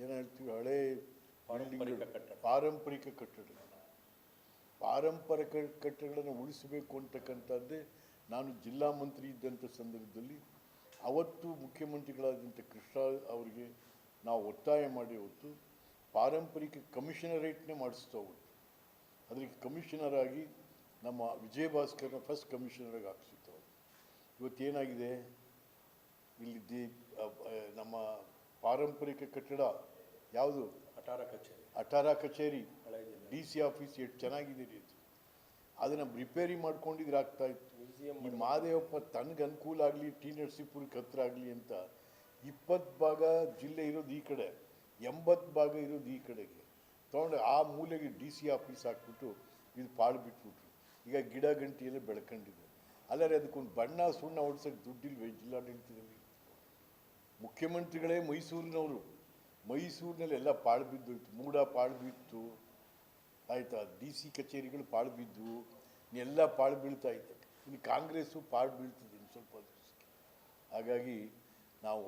ಹೇಳ್ತೀವಿ ಹಳೆ ಪಾರಂಪರಿಕ ಬಿಲ್ಡಿಂಗ್ಗಳು, ಕಟ್ಟಡ. ಪಾರಂಪರಿಕ ಕಟ್ಟಡಗಳು. ಪಾರಂಪರಿಕ ಕಟ್ಟಡಗಳನ್ನು ಉಳಿಸಬೇಕು ಅಂತಕ್ಕಂಥದ್ದೇ ನಾನು ಜಿಲ್ಲಾ ಮಂತ್ರಿ ಇದ್ದಂಥ ಸಂದರ್ಭದಲ್ಲಿ ಅವತ್ತು ಮುಖ್ಯಮಂತ್ರಿಗಳಾದಂಥ ಕೃಷ್ಣ ಅವರಿಗೆ ನಾವು ಒತ್ತಾಯ ಮಾಡಿ ಹೊತ್ತು ಪಾರಂಪರಿಕ ಕಮಿಷನರೇಟ್ನೇ ಮಾಡಿಸ್ತಾ ಹೋಗ್ತು ಅದಕ್ಕೆ ಕಮಿಷನರ್ ಆಗಿ ನಮ್ಮ ವಿಜಯ ಭಾಸ್ಕರ್ನ ಫಸ್ಟ್ ಕಮಿಷನರಾಗಿ ಹಾಕ್ಸಿತ್ತು ಅವ್ರು. ಇವತ್ತೇನಾಗಿದೆ? ಇಲ್ಲಿ ನಮ್ಮ ಪಾರಂಪರಿಕ ಕಟ್ಟಡ ಯಾವುದು? ಅಟಾರ ಕಚೇರಿ. ಅಟಾರ ಕಚೇರಿ. ಡಿ ಸಿ ಆಫೀಸ್ ಎಷ್ಟು ಚೆನ್ನಾಗಿದೆ ರೀ ಅದು. ಅದನ್ನು ರಿಪೇರಿ ಮಾಡ್ಕೊಂಡಿದ್ರೆ ಆಗ್ತಾ ಇತ್ತು. ಈ ಮಹದೇವಪ್ಪ ತನಗೆ ಅನುಕೂಲ ಆಗಲಿ ಟಿ ನರಸೀಪುರಕ್ಕೆ ಹತ್ರ ಆಗಲಿ ಅಂತ ಇಪ್ಪತ್ತು ಭಾಗ ಜಿಲ್ಲೆ ಇರೋದು ಈ ಕಡೆ ಎಂಬತ್ತು ಭಾಗ ಇರೋದು ಈ ಕಡೆಗೆ. ತೊಗೊಂಡು ಆ ಮೂಲೆಗೆ ಡಿ ಸಿ ಆಫೀಸ್ ಹಾಕ್ಬಿಟ್ಟು ಇದು ಪಾಳು ಬಿಟ್ಬಿಟ್ರು. ಈಗ ಗಿಡ ಗಂಟಿಯೆಲ್ಲ ಬೆಳ್ಕೊಂಡಿದೆ. ಅಲ್ಲರೆ ಅದಕ್ಕೊಂದು ಬಣ್ಣ ಸುಣ್ಣ ಹೊಡ್ಸೋಕ್ಕೆ ದುಡ್ಡಿಲ್ವೇ ಜಿಲ್ಲಾಡಳಿತದಲ್ಲಿ? ಮುಖ್ಯಮಂತ್ರಿಗಳೇ ಮೈಸೂರಿನವರು. ಮೈಸೂರಿನಲ್ಲಿ ಎಲ್ಲ ಪಾಳು ಬಿದ್ದೋಯ್ತು. ಮೂಡ ಪಾಳು ಬಿತ್ತು. ಆಯಿತಾ? ಡಿ ಸಿ ಕಚೇರಿಗಳು ಪಾಳು ಬಿದ್ದು ಎಲ್ಲ ಪಾಳು ಬೀಳ್ತಾ ಇತ್ತು. ಇನ್ನು ಕಾಂಗ್ರೆಸ್ಸು ಪಾಳು ಬೀಳ್ತಿದೆ ಇನ್ನು ಸ್ವಲ್ಪ ಹಾಗಾಗಿ